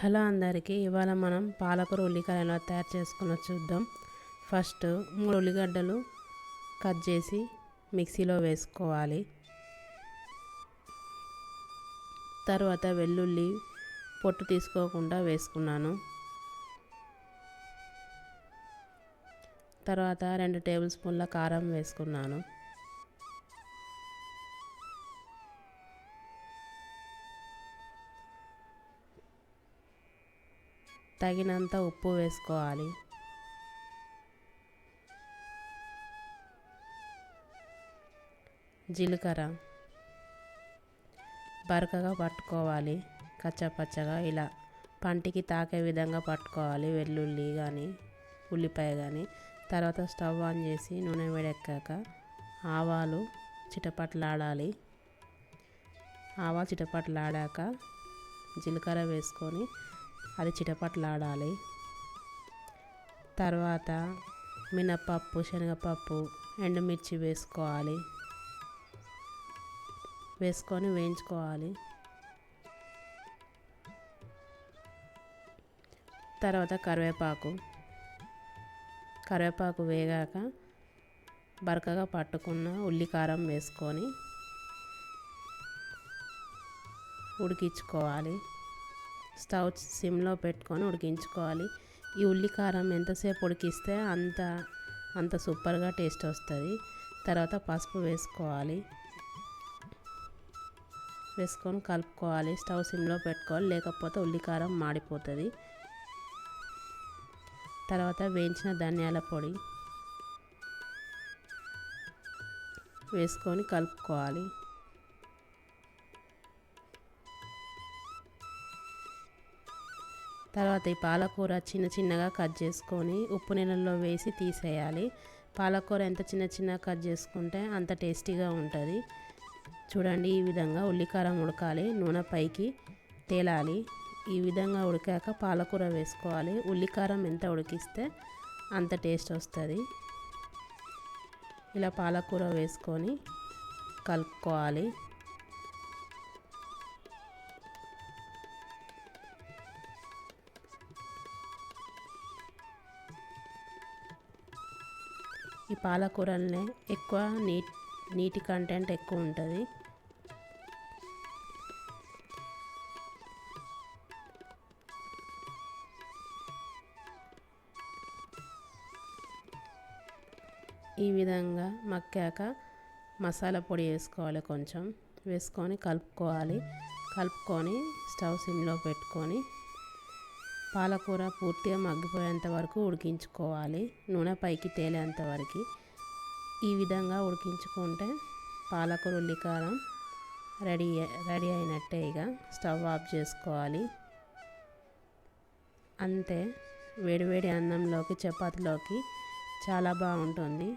Hello అందరికీ ఇవాళ మనం పాలకూర ఉల్లికాయ ఎలా తయారు చేసుకున్న చూద్దాం. ఫస్ట్ మూడు ఉల్లిగడ్డలు కట్ చేసి మిక్సీలో వేసుకోవాలి. తర్వాత వెల్లుల్లి పొట్టు తీసుకోకుండా వేసుకున్నాను. తర్వాత రెండు టేబుల్ స్పూన్ల కారం వేసుకున్నాను. తగినంత ఉప్పు వేసుకోవాలి. జీలకర్ర బరకగా పట్టుకోవాలి. కచ్చపచ్చగా ఇలా పంటికి తాకే విధంగా పట్టుకోవాలి. వెల్లుల్లి కానీ ఉల్లిపాయ కానీ తర్వాత స్టవ్ ఆన్ చేసి నూనె వేడెక్కాక ఆవాలు చిటపట్లాడాలి. ఆవాలు చిటపట్లాడాక జీలకర్ర వేసుకొని అది చిటపట్లాడాలి. తర్వాత మినపప్పు శనగపప్పు ఎండుమిర్చి వేసుకోవాలి. వేసుకొని వేయించుకోవాలి. తర్వాత కరివేపాకు. కరివేపాకు వేగాక బరకగా పట్టుకున్న ఉల్లికారం వేసుకొని ఉడికించుకోవాలి. స్టవ్ సిమ్లో పెట్టుకొని ఉడికించుకోవాలి. ఈ ఉల్లికారం ఎంతసేపు ఉడికిస్తే అంత అంత సూపర్గా టేస్ట్ వస్తుంది. తర్వాత పసుపు వేసుకోవాలి. వేసుకొని కలుపుకోవాలి. స్టవ్ సిమ్లో పెట్టుకోవాలి. లేకపోతే ఉల్లికారం మాడిపోతుంది. తర్వాత వేయించిన ధనియాల పొడి వేసుకొని కలుపుకోవాలి. తర్వాత ఈ పాలకూర చిన్న చిన్నగా కట్ చేసుకొని ఉప్పు నీళ్ళల్లో వేసి తీసేయాలి. పాలకూర ఎంత చిన్న చిన్నగా కట్ చేసుకుంటే అంత టేస్టీగా ఉంటుంది. చూడండి ఈ విధంగా ఉల్లికారం ఉడకాలి. నూనె పైకి తేలాలి. ఈ విధంగా ఉడికాక పాలకూర వేసుకోవాలి. ఉల్లికారం ఎంత ఉడికిస్తే అంత టేస్ట్ వస్తుంది. ఇలా పాలకూర వేసుకొని కలుపుకోవాలి. ఈ పాలకూరలనే ఎక్కువ నీట్ నీటి కంటెంట్ ఎక్కువ ఉంటుంది. ఈ విధంగా మక్కాక మసాలా పొడి వేసుకోవాలి కొంచెం. వేసుకొని కలుపుకోవాలి. కలుపుకొని స్టవ్ సిమ్లో పెట్టుకొని పాలకూర పూర్తిగా మగ్గిపోయేంత వరకు ఉడికించుకోవాలి. నూనె పైకి తేలేంత వరకు. ఈ విధంగా ఉడికించుకుంటే పాలకూర ఉల్లికారం రెడీ రెడీ అయినట్టే ఇక. స్టవ్ ఆఫ్ చేసుకోవాలి. అంతే. వేడివేడి అన్నంలోకి చపాతీలోకి చాలా బాగుంటుంది.